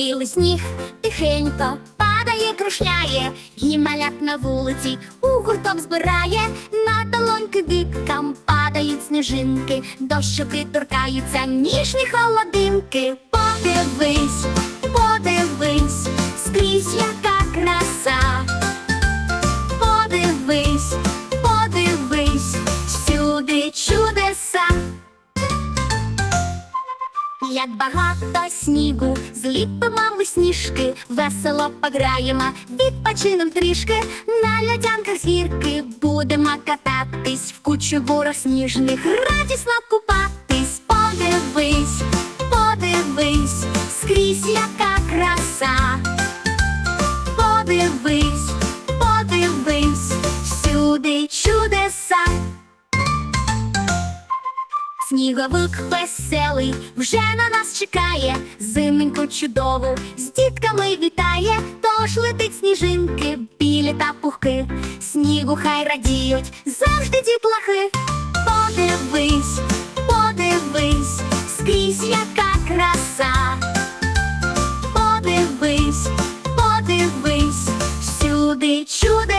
білий сніг тихенько падає, крушляє, і малят на вулиці у гурток збирає, на долоньки діткам падають сніжинки, до щоки торкаються ніжні холодинки. Подивись, подивись, скрізь яка Як багато снігу, зліпимо ми сніжки, весело пограємо, відпочинем трішки, на льодянках зірки будемо кататись в кучу бурок сніжних, радісно купатись, подивись, подивись, скрізь яка краса. Подивись, подивись, всюди чудеса. Сніговик веселий вже на нас чекає, зимоньку чудову з дітками вітає, тож летить сніжинки, білі та пухки, снігу хай радіють, завжди дітлахи. Подивись, подивись, скрізь яка краса. Подивись, подивись, всюди чудо.